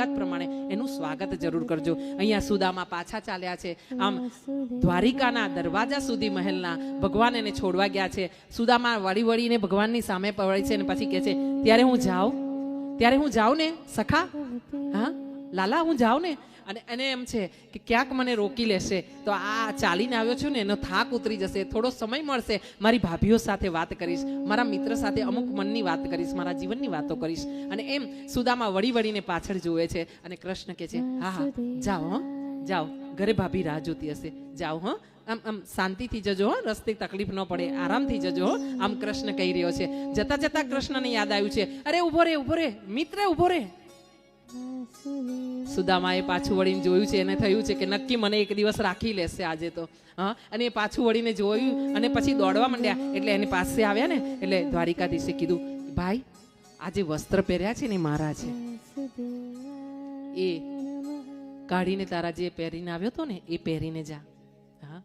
તાકાત પ્રમાણે એનું સ્વાગત જરૂર કરજો. અહીંયા સુદામાં પાછા ચાલ્યા છે. આમ દ્વારિકાના દરવાજા સુધી મહેલના ભગવાન એને છોડવા ગયા છે. સુદામા વળી વળીને ભગવાનની સામે પવડે છે અને પછી કહે છે, ત્યારે હું જાઉં? ત્યારે હું જાઉં ને, સખા? હા? લાલા, હું જાઉં ને? અને એને એમ છે કે ક્યાંક મને રોકી લેશે. તો આ ચાલીને આવ્યો છું ને, એનો થાક ઉતરી જશે. થોડો સમય મળશે, મારી ભાભીઓ સાથે વાત કરીશ, મારા મિત્ર સાથે અમુક મનની વાત કરીશ, મારા જીવનની વાતો કરીશ. અને એમ સુદામાં વળી વળીને પાછળ જુએ છે અને કૃષ્ણ કહે છે, હા હા, જાઓ, હં, જાઓ. ઘરે ભાભી રાહ જોતી હશે. જાઓ, હં. આમ આમ શાંતિથી જજો, હો. રસ્તે તકલીફ ન પડે. આરામથી જજો, હો. આમ કૃષ્ણ કહી રહ્યો છે. જતા જતા કૃષ્ણને યાદ આવ્યું છે. અરે ઊભો રે ઊભો રે. મિત્ર ઊભો રે. સુદામાએ પાછું વળીને જોયું છે, એને થયું છે કે નક્કી મને એક દિવસ રાખી લેશે આજે તો. હા? અને એ પાછું વળીને જોયું અને પછી દોડવા માંડ્યા. એટલે એની પાસે આવ્યા ને, એટલે દ્વારિકાધીશે કીધું, ભાઈ, આજે વસ્ત્ર પહેર્યા છે ને મારા છે. એ કાઢીને તારા જે પહેરીને આવ્યો હતો ને, એ પહેરીને જા. હા?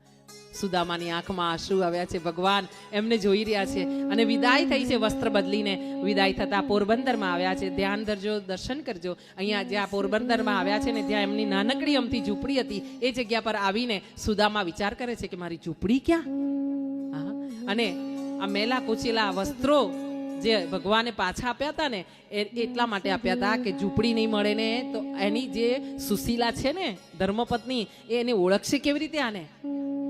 સુદામાની આંખમાં આંસુ આવ્યા છે. ભગવાન એમને જોઈ રહ્યા છે અને વિદાય થઈ છે વસ્ત્ર બદલીને. વિદાય થતા પોરબંદરમાં આવ્યા છે. ધ્યાન ધરજો, દર્શન કરજો. અહીંયા જ્યાં પોરબંદરમાં આવ્યા છે ને ત્યાં એમની નાનકડી અમથી ઝૂંપડી હતી, એ જગ્યા પર આવીને સુદામા વિચાર કરે છે કે મારી ઝૂંપડી ક્યાં? અને આ મેલા કુચેલા વસ્ત્રો જે ભગવાને પાછા આપ્યા હતા ને, એ એટલા માટે આપ્યા હતા કે ઝૂંપડી નહીં મળે ને, તો એની જે સુશીલા છે ને, ધર્મપત્ની, એ એને ઓળખશે કેવી રીતે આને?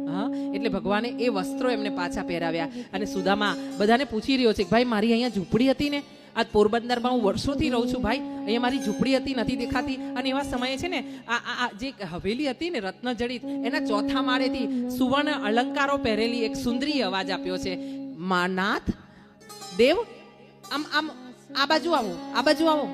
હા? એટલે ભગવાને એ વસ્ત્રો એમને પાછા પહેરાવ્યા. અને સુદામા બધાને પૂછી રહ્યો છે ભાઈ, મારી અહીંયા ઝૂંપડી હતી ને? આ પોરબંદરમાં હું વર્ષોથી રહું છું ભાઈ. અહીંયા મારી ઝૂંપડી હતી, નથી દેખાતી. અને એવા સમયે છે ને આ આ જે હવેલી હતી ને રત્નજડિત, એના ચોથા માળેથી સુવર્ણ અલંકારો પહેરેલી એક સુંદરી અવાજ આપ્યો છે. મા નાથ, દેવ, આમ આમ, આ બાજુ આવો, આ બાજુ આવો.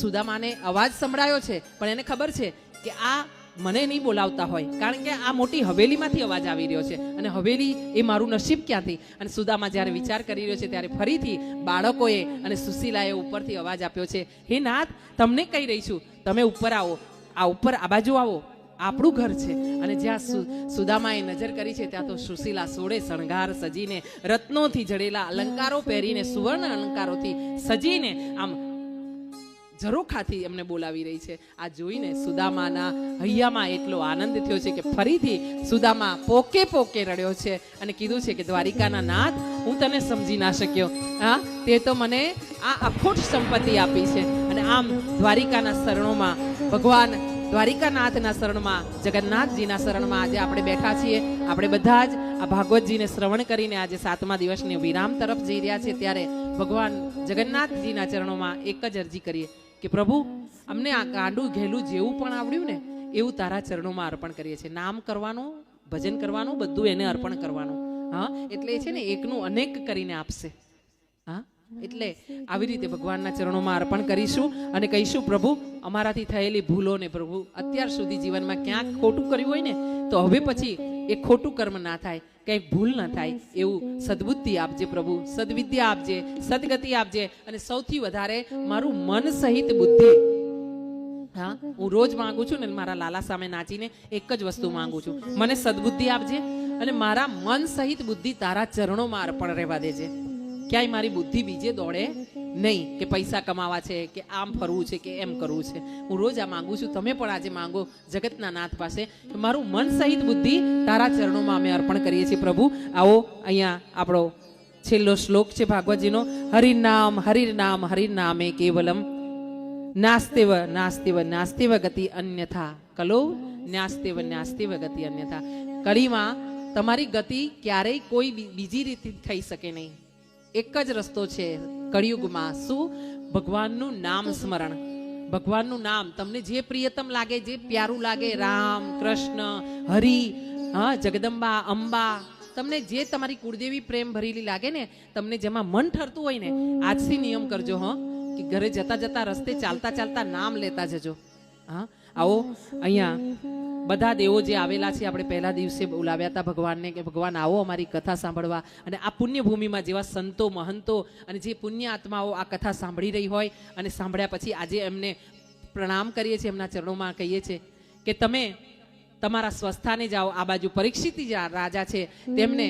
સુદામાને અવાજ સંભળાયો છે, પણ એને ખબર છે કે આ મને નહીં બોલાવતા હોય. કારણ કે આ મોટી હવેલીમાંથી અવાજ આવી રહ્યો છે. અને હવેલી એ મારું નસીબ ક્યાંથી? અને સુદામા જ્યારે વિચાર કરી રહ્યો છે ત્યારે ફરીથી બાળકોએ અને સુશીલાએ ઉપરથી અવાજ આપ્યો છે, હે નાથ, તમને કહી રહી છું, તમે ઉપર આવો. આ ઉપર, આ બાજુ આવો. આપણું ઘર છે. અને જ્યાં સુ- સુદામાએ નજર કરી છે ત્યાં તો સુશીલા સોળે શણગાર સજીને રત્નોથી જડેલા અલંકારો પહેરીને સુવર્ણ અલંકારોથી સજીને આમ ઝરોખાથી એમને બોલાવી રહી છે. આ જોઈને સુદામાના હૈયામાં એટલો આનંદ થયો છે કે ફરીથી સુદામા પોકે પોકે રડ્યો છે અને કીધું છે કે, દ્વારિકાના નાથ, હું તને સમજી ના શક્યો. હા, તે તો મને આ અખોટ સંપત્તિ આપી છે. અને આમ દ્વારિકાના શરણોમાં ભગવાન દ્વારિકાનાથના શરણમાં, જગન્નાથજીના શરણમાં આજે આપણે બેઠા છીએ. આપણે બધા જ આ ભાગવતજીને શ્રવણ કરીને આજે સાતમા દિવસની વિરામ તરફ જઈ રહ્યા છે ત્યારે ભગવાન જગન્નાથજીના ચરણોમાં એક જ અરજી કરીએ. કે પ્રભુ, અમને આ ગાંડું ઘેલું જેવું પણ આવડ્યું ને, એવું તારા ચરણોમાં અર્પણ કરીએ છીએ. નામ કરવાનું, ભજન કરવાનું, બધું એને અર્પણ કરવાનું. હા, એટલે છે ને, એકનું અનેક કરીને આપશે. હા, એટલે આવી રીતે ભગવાનના ચરણોમાં અર્પણ કરીશું અને કહીશું, પ્રભુ, અમારાથી થયેલી ભૂલોને પ્રભુ, અત્યાર સુધી જીવનમાં ક્યાંક ખોટું કર્યું હોય ને, તો હવે પછી એ ખોટું કર્મ ના થાય કંઈક ભૂલ ના થાય, એવું સદબુદ્ધિ આપજે પ્રભુ, સદવિદ્યા આપજે, સદગતિ આપજે અને સૌથી વધારે મારું મન સહિત બુદ્ધિ. હા, હું રોજ માંગુ છું ને મારા લાલા સામે નાચીને એક જ વસ્તુ માંગુ છું. મને સદબુદ્ધિ આપજે અને મારા મન સહિત બુદ્ધિ તારા ચરણોમાં અર્પણ રહેવા દેજે. ક્યાંય મારી બુદ્ધિ બીજે દોડે નહીં કે પૈસા કમાવા છે, કે આમ ફરવું છે, કે એમ કરવું છે. હું રોજ આ માંગુ છું, તમે પણ આજે માંગો જગતના નાથ પાસે. મારું મન સહિત બુદ્ધિ તારા ચરણોમાં અમે અર્પણ કરીએ છીએ પ્રભુ. આવો અહીંયા આપણો છેલ્લો શ્લોક છે ભાગવતજીનો. હરિનામ હરિનામ, હરિનામે કેવલમ. નાસ્તેવ નાસ્તેવ નાસ્તેવ ગતિ અન્યથા. કલો ન્યાસ્તેવ ન્યાસ્તેવ ગતિ અન્યથા. કળીમાં તમારી ગતિ ક્યારેય કોઈ બીજી રીતે થઈ શકે નહીં. એક જ રસ્તો છે કળિયુગમાં. શું? ભગવાનનું નામ સ્મરણ. ભગવાનનું નામ. તમને જે પ્રિયતમ લાગે, જે પ્યારું લાગે, રામ, કૃષ્ણ, હરિ, હા, જગદંબા, અંબા, તમને જે તમારી કુળદેવી પ્રેમ ભરેલી લાગે ને, તમને જેમાં મન ઠરતું હોય ને, આજથી નિયમ કરજો, હં, કે ઘરે જતા જતા રસ્તે ચાલતા ચાલતા નામ લેતા જજો. હા? આવો, અહીંયા બધા દેવો જે આવેલા છે, આપણે પહેલા દિવસે બોલાવ્યા હતા ભગવાનને કે ભગવાન આવો અમારી કથા સાંભળવા. અને આ પુણ્ય ભૂમિમાં જેવા સંતો, મહંતો અને જે પુણ્ય આત્માઓ આ કથા સાંભળી રહી હોય અને સાંભળ્યા પછી આજે એમને પ્રણામ કરીએ છીએ, એમના ચરણોમાં કહીએ છીએ કે તમે તમારા સ્વસ્થાને જાઓ, આ બાજુ પરીક્ષિત રાજા છે, તેમને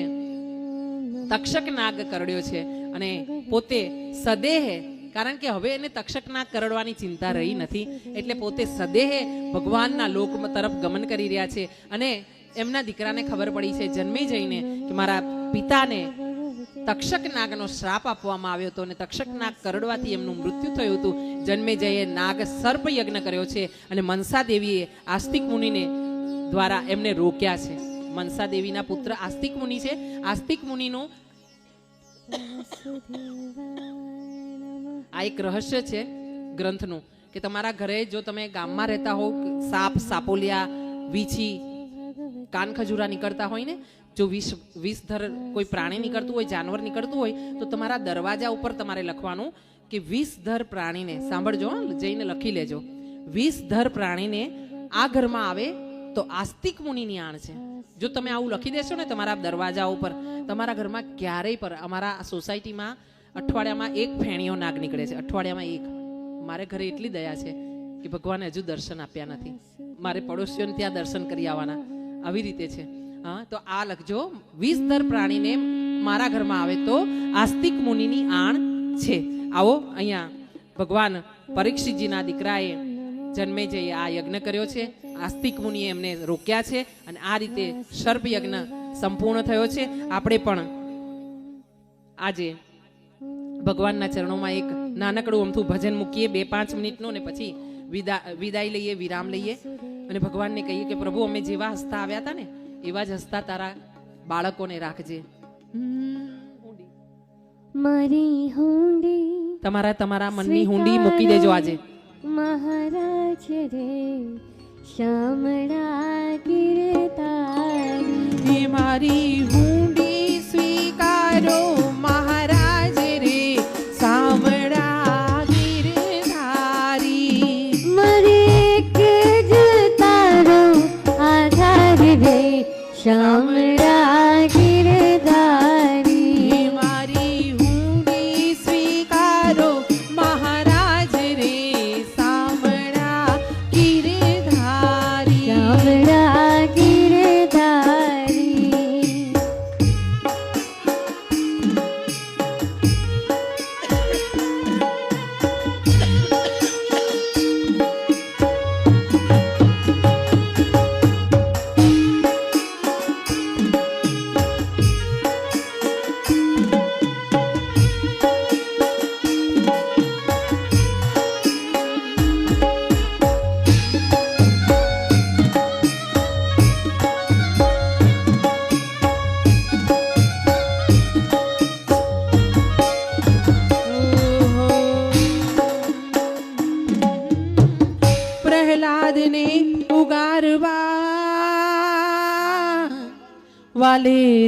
તક્ષક નાગ કરડ્યો છે અને પોતે સદેહ કારણ કે હવે એને તક્ષકના કરડવાની ચિંતા રહી નથી. એટલે પોતે સદેહે ભગવાનના લોક તરફ ગમન કરી રહ્યા છે. અને એમના દીકરાને ખબર પડી છે, જન્મે જઈને કે મારા પિતાને તક્ષક નાગનો શ્રાપ આપવામાં આવ્યો હતો અને તક્ષક નાગ કરડવાથી એમનું મૃત્યુ થયું હતું. જન્મે જઈએ નાગ સર્પ યજ્ઞ કર્યો છે અને મનસા દેવીએ આસ્તિક મુનિને દ્વારા એમને રોક્યા છે. મનસા દેવીના પુત્ર આસ્તિક મુનિ છે. આસ્તિક મુનિનું આ એક રહસ્ય છે ગ્રંથનું, કે તમારા ઘરે જો તમે ગામમાં રહેતા હો સાપ, સાપોલિયા, વીછી, કાન ખજૂરા નીકળતા હોય ને, જો વિષ, વિષધર કોઈ પ્રાણી નીકળતું હોય, જાનવર નીકળતું હોય, તો તમારા દરવાજા ઉપર તમારે લખવાનું કે વિષધર પ્રાણીને, સાંભળજો જઈને લખી લેજો. વિષધર પ્રાણીને આ ઘરમાં આવે તો આસ્તિક મુનિની આણ છે. જો તમે આવું લખી દેશો ને તમારા દરવાજા ઉપર, તમારા ઘરમાં ક્યારેય પર, અમારા સોસાયટીમાં અઠવાડિયામાં એક ફેણીઓ નાગ નીકળે છે. અઠવાડિયામાં એક. મારે ઘરે એટલી દયા છે કે ભગવાને હજુ દર્શન આપ્યા નથી. મારે પડોશીઓને ત્યાં દર્શન કરી આવવાના. આવી રીતે છે. હા, તો આ લખજો. વીસ દર પ્રાણીને મારા ઘરમાં આવે તો આસ્તિક મુનિની આણ છે. આવો, અહીંયા ભગવાન પરીક્ષિતજીના દીકરાએ જન્મે જઈએ આ યજ્ઞ કર્યો છે, આસ્તિક મુનિએ એમને રોક્યા છે અને આ રીતે સર્પ યજ્ઞ સંપૂર્ણ થયો છે. આપણે પણ આજે ભગવાનના ચરણોમાં એક નાનકડું અમથું ભજન મૂકીએ બે પાંચ મિનિટનું ને પછી વિદા વિદાય લઈએ વિરામ લઈએ. અને ભગવાનને કહીએ કે પ્રભુ અમે જેવા હસતા આવ્યા હતા ને એવા જ હસતા તારા બાળકોને રાખજે. મારી હુંડી તમારા તમારા મનની હુંડી મૂકી દેજો આજે. મહારાજ રે શામળા ગીરતારી મારી હુંડી સ્વીકારો.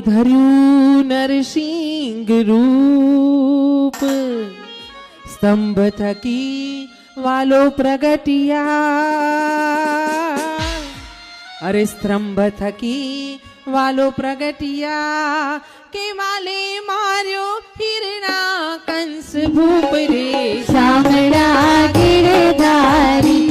ધર્યું નરસિંહ રૂપ સ્તંભ થકી વાલો પ્રગટિયા અરે સ્તંભ થકી વાલો પ્રગટિયા કે વાલે માર્યો હિરના કંસ ભૂપ રે શામળા ગીરધારી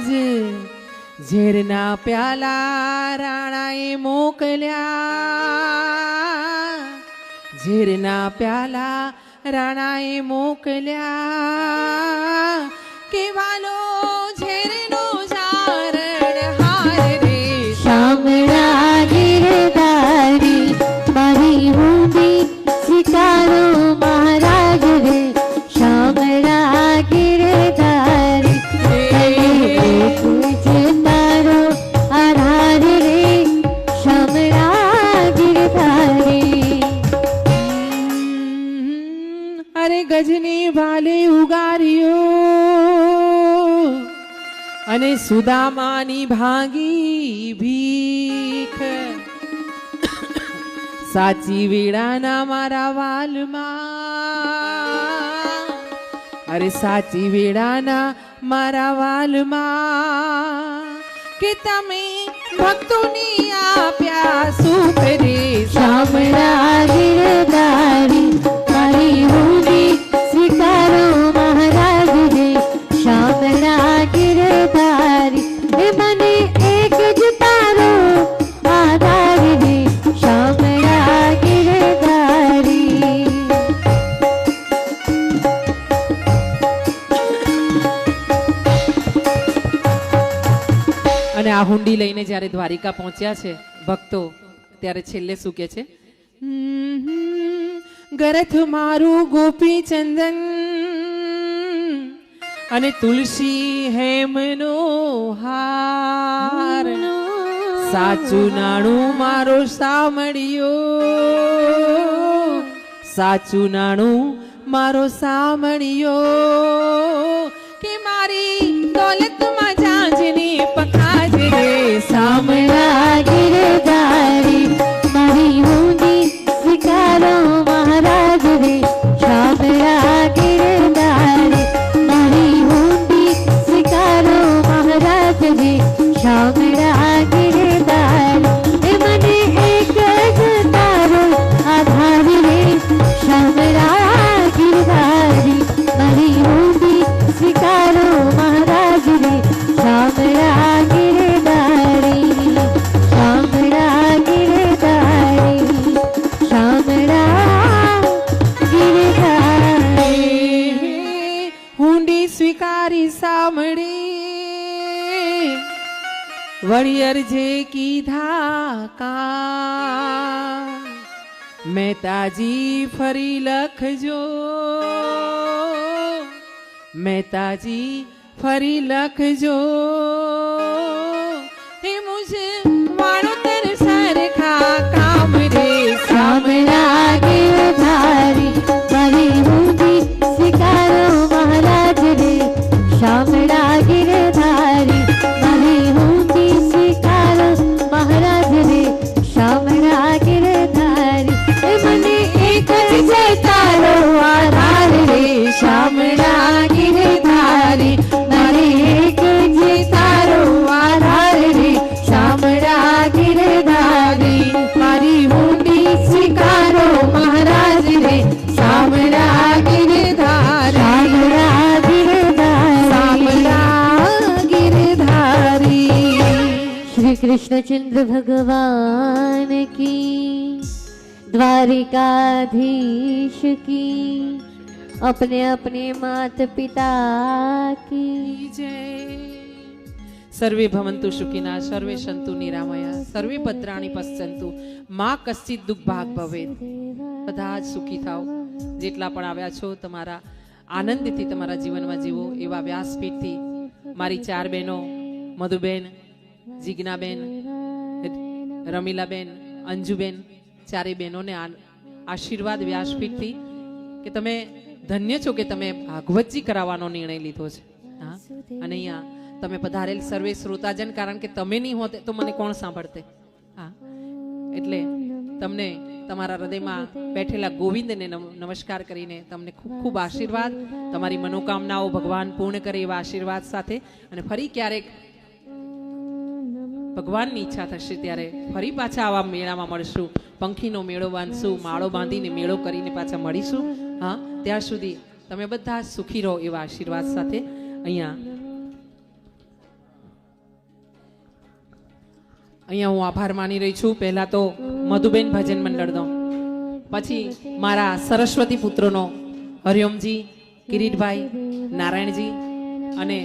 કાજ ઝેરના પ્યાલા રાણાએ મોકલ્યા. ઝેરના પ્યાલા રાણાએ મોકલ્યા. કેવાલો ઝેરનો જારણ હાર રે શામળા ગીરદારી મારી હુંડી સ્વીકારો ઉગાર્યો અને સુદામાની ભાગી ભીખ. સાચી વેળાના મારા વાલમાં. અરે સાચી વેળાના મારા વાલમાં કે તમે ભક્તોની આપ્યા સુખ રે. શામળા મારી શામળા ગિરધારી એ મને એક જ તારો આધાર રે શામળા ગિરધારી અને આ હુંડી લઈને જ્યારે દ્વારિકા પહોંચ્યા છે ભક્તો ત્યારે છેલ્લે શું કે છે? ગરથ મારું ગોપી ચંદન અને તુલસી હેમનો હાર. સાચું નાણું મારો સામળિયો સાચું નાણું મારો સામળિયો કે મારી દોલતમાં જાંજની પખાજ રે. શામળા ગિરધારી મારી હુંડી સ્વીકારો મહારાજ રે. શામળા મહેતાજી ફરી લખજો. द्वारिकाधीश की अपने अपने मात पिता की જય સર્વે ભવંતુ સુખિના સર્વે સંતુ નિરામયા સર્વે ભદ્રાણી પશ્યંતુ માં કશ્ચિત દુઃખ ભાગ ભવેત બધા જ સુખી થાઓ જેટલા પણ આવ્યા છો તમારા આનંદથી તમારા જીવનમાં જીવો એવા વ્યાસપીઠથી મારી ચાર બહેનો મધુબેન જીજ્ઞાબેન રમીલાબેન અંજુબેન ચારે બહેનોને આ- આશીર્વાદ વ્યાસપીઠથી કે તમે ધન્ય છો કે તમે ભાગવતજી કરાવવાનો નિર્ણય લીધો છે. હા? અને અહીંયા તમે પધારેલ સર્વે શ્રોતાજન, કારણ કે તમે નહીં હોતે તો મને કોણ સાંભળતે? હા? એટલે તમને તમારા હૃદયમાં બેઠેલા ગોવિંદને નમ- નમસ્કાર કરીને તમને ખૂબ ખૂબ આશીર્વાદ. તમારી મનોકામનાઓ ભગવાન પૂર્ણ કરે એવા આશીર્વાદ સાથે. અને ફરી ક્યારેક ભગવાનની ઈચ્છા થશે ત્યારે ફરી પાછા આવા મેળામાં મળશું. પંખીનો મેળો બાંધશું, માળો બાંધીને મેળો કરીને પાછા મળીશું. હા, ત્યાં સુધી તમે બધા સુખી રહો એવા આશીર્વાદ સાથે. અહીંયા અહીંયા હું આભાર માની રહી છું. પહેલા તો મધુબેન ભજન મંડળનો. પછી મારા સરસ્વતી પુત્રોનો હરિઓમજી, કિરીટભાઈ, નારાયણજી અને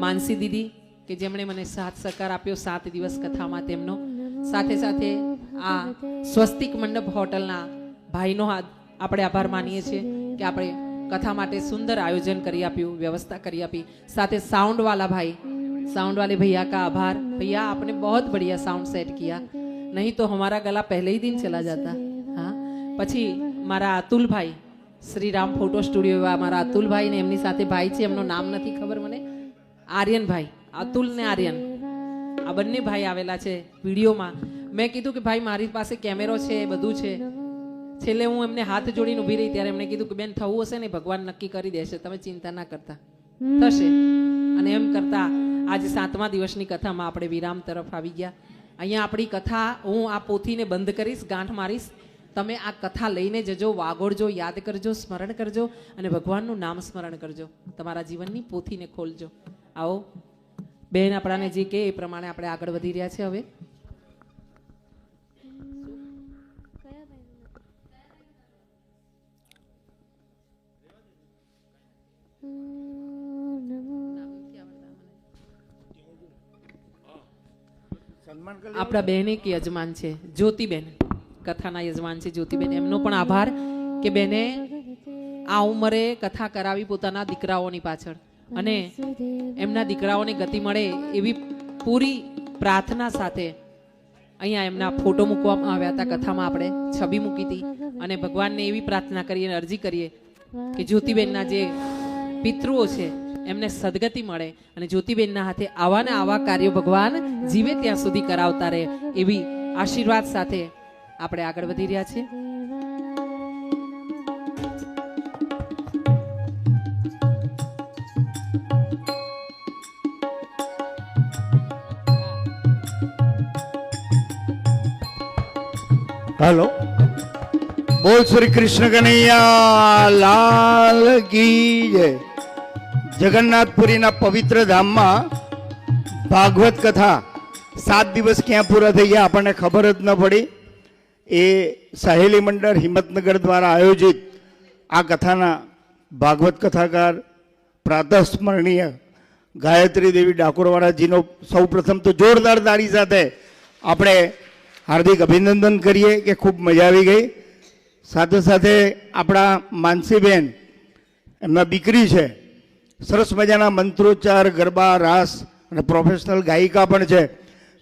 માનસી દીદી. કે જેમણે મને સાથ સહકાર આપ્યો સાત દિવસ કથામાં તેમનો. સાથે સાથે આ સ્વસ્તિક મંડપ હોટલના ભાઈનો આપણે આભાર માનીએ છીએ કે આપણે કથા માટે સુંદર આયોજન કરી આપ્યું, વ્યવસ્થા કરી આપી. સાથે સાઉન્ડવાલા ભાઈ સાउंड वाले भैया का आभार भैया आपने बहुत बढ़िया साउंड सेट किया नहीं तो हमारा गला पहले ही दिन चला હા? પછી મારા અતુલભાઈ શ્રીરામ ફોટો સ્ટુડિયો એવા મારા અતુલભાઈ ને એમની સાથે ભાઈ છે, એમનું નામ નથી ખબર મને. આર્યનભાઈ અતુલ ને આર્યન. આ બંને ભાઈ આવેલા છે વિડીયોમાં. મેં કીધું કે ભાઈ, મારી પાસે કેમેરો છે, બધું છે. છેલ્લે હું એમને હાથ જોડીને ઊભી રહી ત્યારે એમણે કીધું કે બેન, થવું હશે ને ભગવાન નક્કી કરી દેશે. તમે ચિંતા ના કરતા. થશે. અને એમ કરતા આજે સાતમા દિવસની કથામાં આપણે વિરામ તરફ આવી ગયા. અહીંયા આપણી કથા હું આ પોથીને બંધ કરીશ, ગાંઠ મારીશ. તમે આ કથા લઈને જજો, વાગોળજો, યાદ કરજો, સ્મરણ કરજો અને ભગવાનનું નામ સ્મરણ કરજો. તમારા જીવનની પોથીને ખોલજો. આવો. બેન આપણાને જે કે એ પ્રમાણે આપણે આગળ વધી રહ્યા છે હવે. આપણા બહેન એક યજમાન છે જ્યોતિબેન. કથાના યજમાન છે જ્યોતિબેન. એમનો પણ આભાર કે બેને આ ઉંમરે કથા કરાવી પોતાના દીકરાઓની પાછળ. અને એમના દીકરાઓને ગતિ મળે એવી પૂરી પ્રાર્થના સાથે અહીંયા એમના ફોટો મૂકવામાં આવ્યા હતા કથામાં આપણે, છબી મૂકી હતી. અને ભગવાનને એવી પ્રાર્થના કરીએ અરજી કરીએ કે જ્યોતિબેનના જે પિતૃઓ છે, એમને સદગતિ મળે અને જ્યોતિબેનના હાથે આવા ને આવા કાર્યો ભગવાન જીવે ત્યાં સુધી કરાવતા રહે એવી આશીર્વાદ સાથે આપણે આગળ વધી રહ્યા છીએ. હાલો બોલ શ્રી કૃષ્ણ કનૈયા, લાલ કી જગન્નાથપુરીના પવિત્ર ધામમાં ભાગવત કથા સાત દિવસ ક્યાં પૂરા થઈ ગયા આપણને ખબર જ ન પડી. એ સહેલી મંડળ હિંમતનગર દ્વારા આયોજિત આ કથાના ભાગવત કથાકાર, પ્રાતઃસ્મરણીય ગાયત્રી દેવી ડાકોરવાળાજીનો સૌ પ્રથમ તો જોરદાર તારી સાથે આપણે હાર્દિક અભિનંદન કરીએ કે ખૂબ મજા આવી ગઈ. સાથે સાથે આપણા માનસીબેન, એમના દીકરી છે. સરસ મજાના મંત્રોચ્ચાર, ગરબા, રાસ અને પ્રોફેશનલ ગાયિકા પણ છે.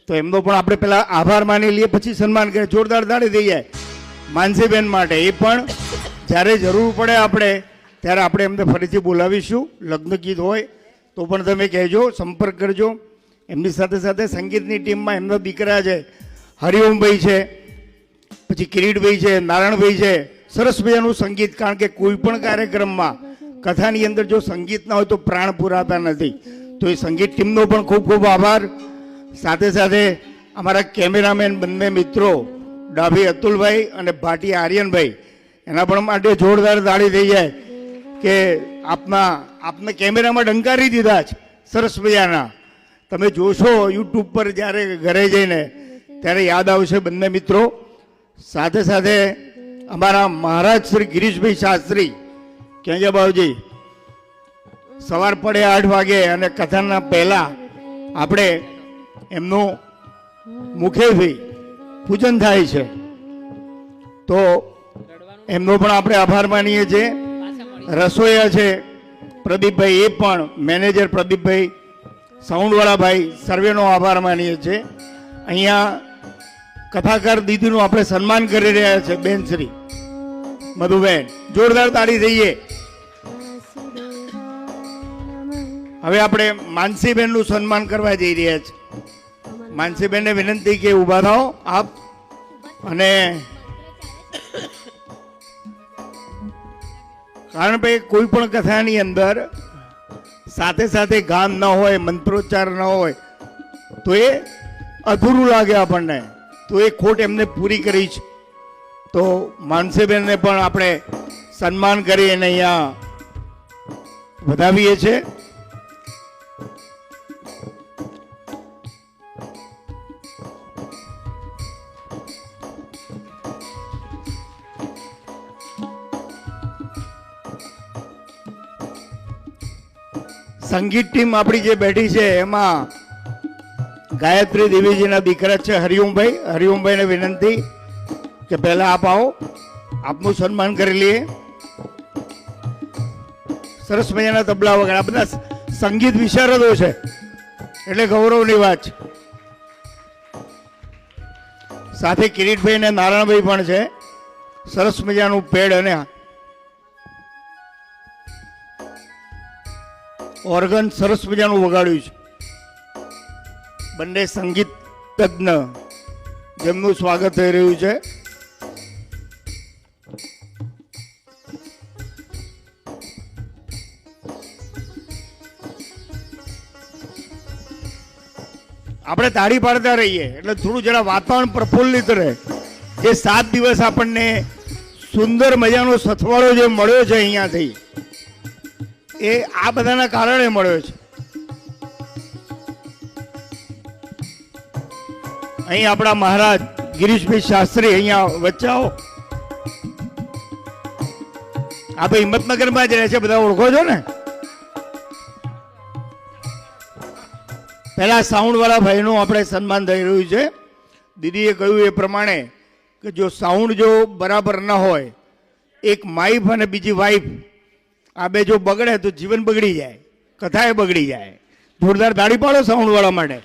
તો એમનો પણ આપણે પહેલાં આભાર માની લઈએ, પછી સન્માન કરીએ. જોરદાર તાળી થઈ જાય માનસીબેન માટે. એ પણ જ્યારે જરૂર પડે આપણે, ત્યારે આપણે એમને ફરીથી બોલાવીશું. લગ્ન ગીત હોય તો પણ તમે કહેજો, સંપર્ક કરજો. એમની સાથે સાથે સંગીતની ટીમમાં એમના દીકરા છે. હરિઓમભાઈ છે, પછી કિરીટભાઈ છે, નારાયણભાઈ છે. સરસ મજાનું સંગીત, કારણ કે કોઈ પણ કાર્યક્રમમાં કથાની અંદર જો સંગીત ના હોય તો પ્રાણ પુરાતા નથી. તો એ સંગીત ટીમનો પણ ખૂબ ખૂબ આભાર. સાથે સાથે અમારા કેમેરામેન બંને મિત્રો, ડાભી અતુલભાઈ અને ભાટી આર્યનભાઈ, એના પણ માટે જોરદાર તાળી થઈ જાય કે આપના, આપને કેમેરામાં ડંકારી દીધા જ. સરસ મજાના. તમે જોશો, યુટ્યુબ પર જ્યારે ઘરે જઈને ત્યારે યાદ આવશે બંને મિત્રો. સાથે સાથે અમારા મહારાજ શ્રી ગિરીશભાઈ શાસ્ત્રી ક્યાં બાબુજી સવાર પડે આઠ વાગે અને કથાના પહેલા આપણે એમનું મુખેથી પૂજન થાય છે. તો એમનો પણ આપણે આભાર માનીએ છીએ. રસોઈયા છે, પ્રદીપભાઈ એ પણ મેનેજર પ્રદીપભાઈ, સાઉન્ડવાળા ભાઈ, સર્વેનો આભાર માનીએ છીએ. અહીંયા કથાકાર દીદીનું આપણે સન્માન કરી રહ્યા છે બેનશ્રી મધુબેન, જોરદાર તાળી થઈએ હવે આપણે માનસીબેનનું સન્માન કરવા જઈ રહ્યા છીએ માનસીબેનને વિનંતી કે ઊભા થાઓ આપ અને કારણ કે કોઈ પણ કથાની અંદર સાથે સાથે ગાન ન હોય, મંત્રોચ્ચાર ન હોય, તો એ અધૂરું લાગે આપણને. તો એ ખોટ એમને પૂરી કરી છે. તો માનસીબેનને પણ આપણે સન્માન કરી અને અહીંયા વધાવીએ છીએ. સંગીત ટીમ આપણી જે બેઠી છે, એમાં ગાયત્રી દેવીજીના દીકરા છે હરિઓમભાઈ. હરિઓમભાઈને વિનંતી કે પહેલાં આપ આવો. આપનું સન્માન કરી લઈએ. સરસ મજાના તબલા વગેરે આ બધા સંગીત વિશારદો છે. એટલે ગૌરવની વાત છે. સાથે કિરીટભાઈ અને નારાયણભાઈ પણ છે. સરસ મજાનું પેડ અને ઓર્ગન સરસ મજાનું વગાડ્યું છે. બંને સંગીત તજ્ઞ. જેમનું સ્વાગત થઈ રહ્યું છે. આપણે તાળી પાડતા રહીએ, એટલે થોડું જરા વાતાવરણ પ્રફુલ્લિત રહે. જે સાત દિવસ આપણને સુંદર મજાનો સથવાળો જે મળ્યો છે અહીંયાથી, એ આ બધાના કારણે મળ્યો છે. અહીં આપણા મહારાજ ગિરીશભાઈ શાસ્ત્રી અહીંયા વચ્ચાઓ. આવો આ ભાઈ હિંમતનગરમાં જ રહે છે, બધા ઓળખો છો ને? પહેલા સાઉન્ડવાળા ભાઈનું આપણે સન્માન થઈ રહ્યું છે. દીદીએ કહ્યું એ પ્રમાણે કે જો સાઉન્ડ જો બરાબર ન હોય, એક માઇફ અને બીજી વાઈફ આ બે જો બગડે તો જીવન બગડી જાય, કથાએ બગડી જાય. જોરદાર દાડી પાડો સાઉન્ડવાળા માટે.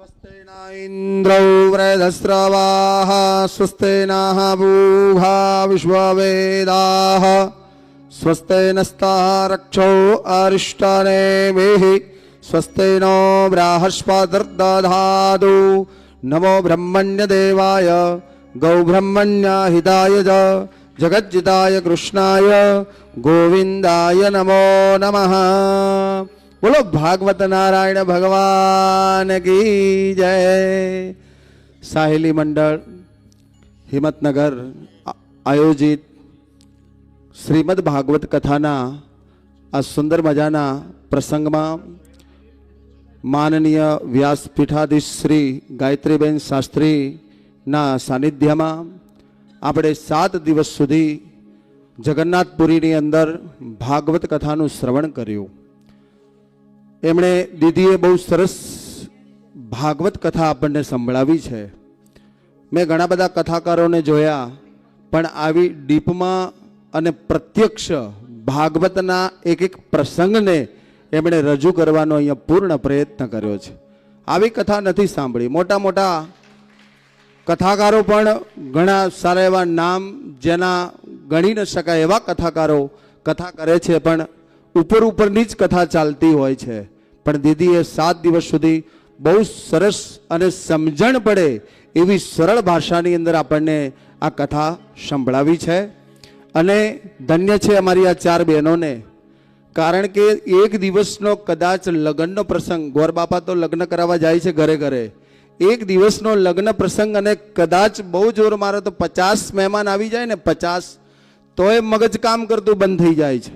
स्वस्ति न इन्द्रौ वृधस्रवाः स्वस्ति नः पूषा विश्ववेदाः स्वस्ति नस्ताः रक्षौ अरिष्टनेमिः स्वस्ति नो बृहस्पतिर्दधातु नमो ब्रह्मण्यदेवाय गौब्रह्मण्यहिताय च जगज्जिताय कृष्णाय गोविन्दाय नमो नमः બોલો, ભાગવત નારાયણ ભગવાન કી જય. સાહેલી મંડળ, હિંમતનગર આયોજિત શ્રીમદ ભાગવત કથાના આ સુંદર મજાના પ્રસંગમાં માનનીય વ્યાસપીઠાધીશ શ્રી ગાયત્રીબેન શાસ્ત્રીના સાનિધ્યમાં આપણે સાત દિવસ સુધી જગન્નાથપુરીની અંદર ભાગવત કથાનું શ્રવણ કર્યું. એમણે દીદીએ બહુ સરસ ભાગવત કથા આપણને સંભળાવી છે. મેં ઘણા બધા કથાકારોને જોયા, પણ આવી ડીપમાં અને પ્રત્યક્ષ ભાગવતના એક એક પ્રસંગને એમણે રજૂ કરવાનો અહીંયા પૂર્ણ પ્રયત્ન કર્યો છે. આવી કથા નથી સાંભળી. મોટા મોટા કથાકારો પણ ઘણા સારા એવા નામ જેના ગણી ન શકાય એવા કથાકારો કથા કરે છે, પણ ઉપર ઉપરની જ કથા ચાલતી હોય છે. પણ દીદીએ સાત દિવસ સુધી બહુ સરસ અને સમજણ પડે એવી સરળ ભાષાની અંદર આપણને આ કથા સંભળાવી છે. અને ધન્ય છે અમારી આ ચાર બહેનોને, કારણ કે એક દિવસનો કદાચ લગ્નનો પ્રસંગ ગોરબાપા તો લગ્ન કરાવવા જાય છે ઘરે ઘરે, એક દિવસનો લગ્ન પ્રસંગ અને કદાચ બહુ જોર મારે તો પચાસ મહેમાન આવી જાય ને પચાસ, તોય મગજ કામ કરતું બંધ થઈ જાય છે.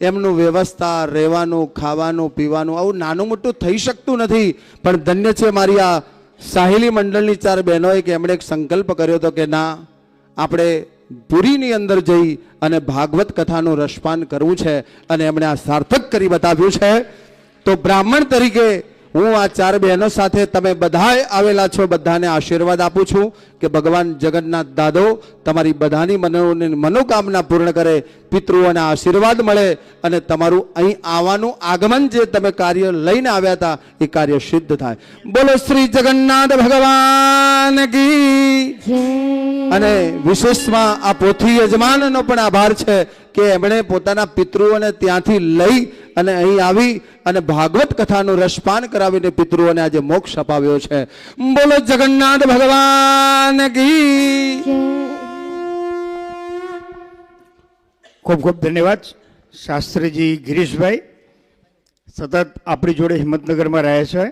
એમનું વ્યવસ્થા, રહેવાનું, ખાવાનું, પીવાનું આવું નાનું મોટું થઈ શકતું નથી. પણ ધન્ય છે મારી આ સાહેલી મંડળની ચાર બહેનોએ કે એમણે એક સંકલ્પ કર્યો હતો કે ના, આપણે પુરીની અંદર જઈ અને ભાગવત કથાનું રસપાન કરવું છે અને એમણે આ સાર્થક કરી બતાવ્યું છે. તો બ્રાહ્મણ તરીકે હું આ ચાર બહેનો સાથે તમે બધાએ આવેલા છો બધાને આશીર્વાદ આપું છું કે ભગવાન જગન્નાથ દાદો તમારી બધાની મનો મનોકામના પૂર્ણ કરે પિતૃઓને આશીર્વાદ મળે અને તમારું અહીં આવવાનું આગમન જે તમે કાર્ય લઈને આવ્યા હતા એ કાર્ય સિદ્ધ થાય. બોલો શ્રી જગન્નાથ ભગવાન કી. અને વિશેષમાં આ પોથી યજમાનનો પણ આભાર છે. કે એમણે પોતાના પિતૃઓને ત્યાંથી લઈ અને અહીં આવી અને ભાગવત કથાનું રસપાન કરાવીને પિતૃઓને આજે મોક્ષ અપાવ્યો છે. બોલો જગન્નાથ ભગવાન કી. ખૂબ ખૂબ ધન્યવાદ શાસ્ત્રીજી ગિરીશભાઈ. સતત આપણી જોડે હિંમતનગરમાં રહે છે.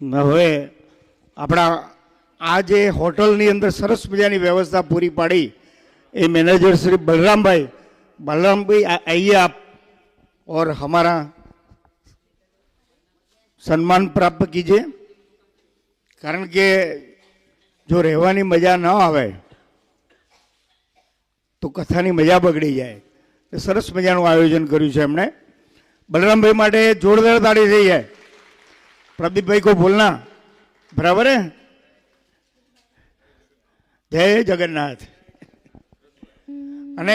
હવે આપણા આ જે હોટલની અંદર સરસ મજાની વ્યવસ્થા પૂરી પાડી એ મેનેજર શ્રી બલરામભાઈ बलराम भाई आइए आप और સન્માન પ્રાપ્ત કીજે. કારણ કે જો રહેવાની મજા ન આવે, તો કથાની મજા બગડી જાય. એ સરસ મજાનું આયોજન કર્યું છે એમણે. બલરામભાઈ માટે જોરદાર તાળી થઈ જાય. પ્રદીપભાઈ કો ભૂલના. બરાબર હે? જય જગન્નાથ. અને